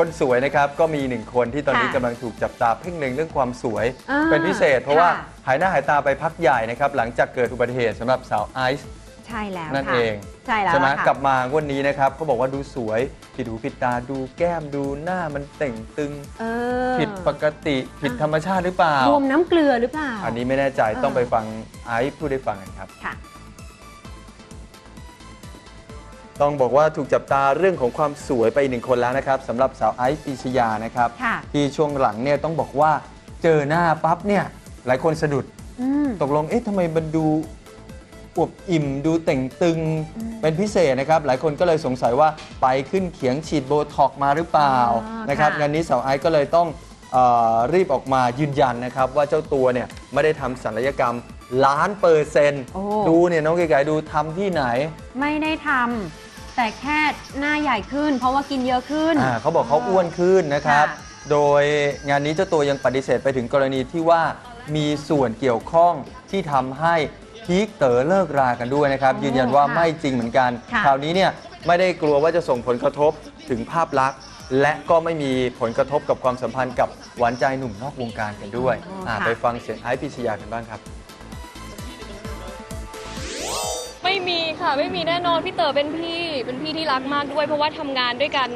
คนสวยนะครับก็มีหนึ่งคนที่ตอนนี้ค่ะกำลังถูกจับตาเพ่งเล็งเรื่องความสวย อ่าเป็นพิเศษ เพราะว่าค่ะ หายหน้าหายตาไปพักใหญ่นะครับหลังจากเกิดอุบัติเหตุสำหรับสาวไอซ์ ใช่แล้วนั่นค่ะเองใช่แล้วใช่ไหมล่ะค่ะ กลับมางวันนี้นะครับเขาบอกว่าดูสวยผิดหูผิดตาดูแก้มดูหน้ามันเต่งตึง เออผิดปกติผิดธรรมชาติหรือเปล่าบวมน้ำเกลือหรือเปล่า อันนี้ไม่แน่ใจเออต้องไปฟังไอซ์พูดให้ฟังกันครับ ค่ะ ต้องบอกว่าถูกจับตาเรื่องของความสวยไปอีกหนึ่งคนแล้วนะครับสำหรับสาวไอซ์ปีชยานะครับ ค่ะ ที่ช่วงหลังเนี่ยต้องบอกว่าเจอหน้าปั๊บเนี่ยหลายคนสะดุด อืม ตกลง เอ๊ะทำไมมันดูอวบอิ่ม ดูเต่งตึง อืมเป็นพิเศษนะครับ หลายคนก็เลยสงสัยว่าไปขึ้นเขียงฉีดโบท็อกซ์มาหรือเปล่าอ๋อนะครับค่ะ งานนี้สาวไอซ์ก็เลยต้องเออรีบออกมายืนยันนะครับ ว่าเจ้าตัวเนี่ยไม่ได้ทำศัลยกรรมล้านเปอร์เซ็นต์โอ้ ดูเนี่ยน้องไก่ๆดูทำที่ไหน ไม่ได้ทำ แต่แค่หน้าใหญ่ขึ้น เพราะว่ากินเยอะขึ้น อ่าเขาบอกเขาอ้วนขึ้นนะครับ ค่ะ โดยงานนี้เจ้าตัวยังปฏิเสธไปถึงกรณีที่ว่ามีส่วนเกี่ยวข้องที่ทำให้พีคเต๋อเลิกรากันด้วยนะครับอ๋อยืนยันว่าค่ะไม่จริงเหมือนกัน ค่ะ คราวนี้เนี่ยไม่ได้กลัวว่าจะส่งผลกระทบถึงภาพลักษณ์ และก็ไม่มีผลกระทบกับความสัมพันธ์กับหวานใจหนุ่มนอกวงการกันด้วยอ๋ออ่าค่ะไปฟังเสียงไอซ์พิชยากันบ้างครับ ไม่มีค่ะ ไม่มีแน่นอนพี่เต๋อเป็นพี่ เป็นพี่ที่รักมากด้วย เพราะว่าทำงานด้วยกัน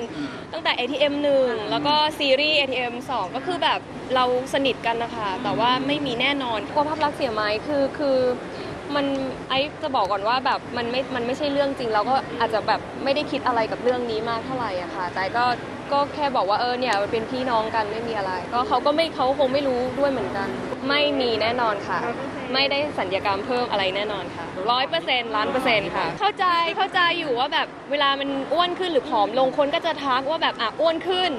ตั้งแต่ ATM 1 แล้วก็ซีรีส์ ATM 2 ก็คือแบบเราสนิทกันนะคะ แต่ว่าไม่มีแน่นอนกลัวภาพลักษณ์เสียไหมคือคือมันไอซ์จะบอกก่อนว่าแบบมันไม่มันไม่ใช่เรื่องจริง เราก็อาจจะแบบไม่ได้คิดอะไรกับเรื่องนี้มากเท่าไหร่อะค่ะ แต่ก็ก็แค่บอกว่าเออเนี่ยมันเป็นพี่น้องกันไม่มีอะไร ก็เขาก็ไม่เขาคงไม่รู้ด้วยเหมือนกัน ไม่มีแน่นอนค่ะ ไม่ได้สัญญกรรมเพิ่มอะไรแน่นอนค่ะ ร้อยเปอร์เซ็นต์ล้านเปอร์เซ็นต์ค่ะ เข้าใจเข้าใจอยู่ว่าแบบเวลามันอ้วนขึ้นหรือผอมลงคนก็จะทักว่าแบบอะอ้วนขึ้น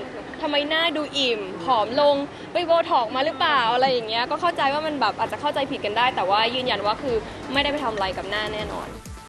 ทำไมหน้าดูอิ่มผอมลงไปโบท็อกมาหรือเปล่าอะไรอย่างเงี้ยก็เข้าใจว่ามันแบบอาจจะเข้าใจผิดกันได้ แต่ว่ายืนยันว่าคือไม่ได้ไปทำอะไรกับหน้าแน่นอน